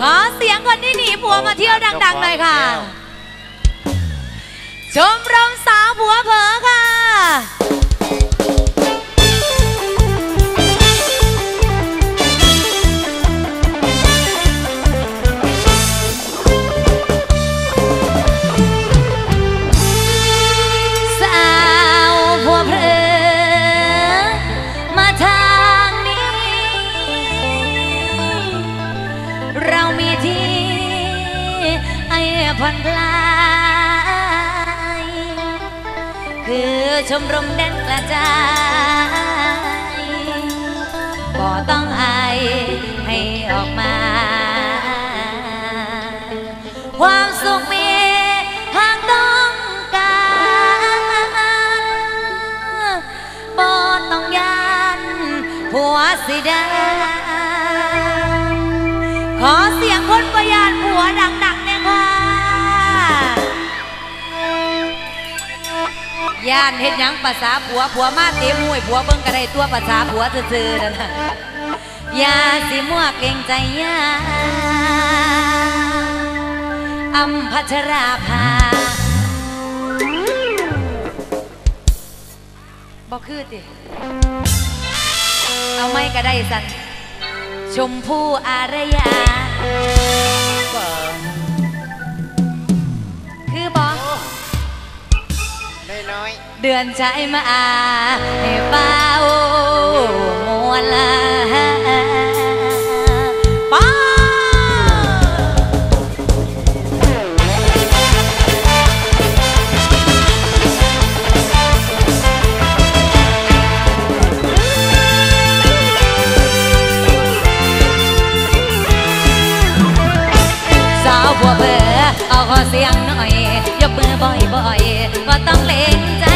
ขอเสียงคนที่หนีผัวมาเที่ยวดังๆหน่อยค่ะ ชมรมสาวผัวเผลอค่ะ ผ่อนคลาย คือชมรมเด่นกระจายบ่ต้องอายให้ออกมา ความสุขมีทางต้องการบ่ต้องยานผัวสิดาขอเสียงคนประยานผัวดังๆ ยานเห็นยังภาษาผัวผัวมาเต็มมวยผัวเบิ่งก็ได้ตัวภาษาผัวซื่อๆนั่นน่ะอยาสิมัวเก่งใจยาอัมพัชราภาบอกคือติเอาไม่ก็ได้สันชมพู่อารยาคื น้อย เดือนใจมาให้เป้ามวนละป้า อยยกมือบ่อยๆก็ต้องเล่นใจ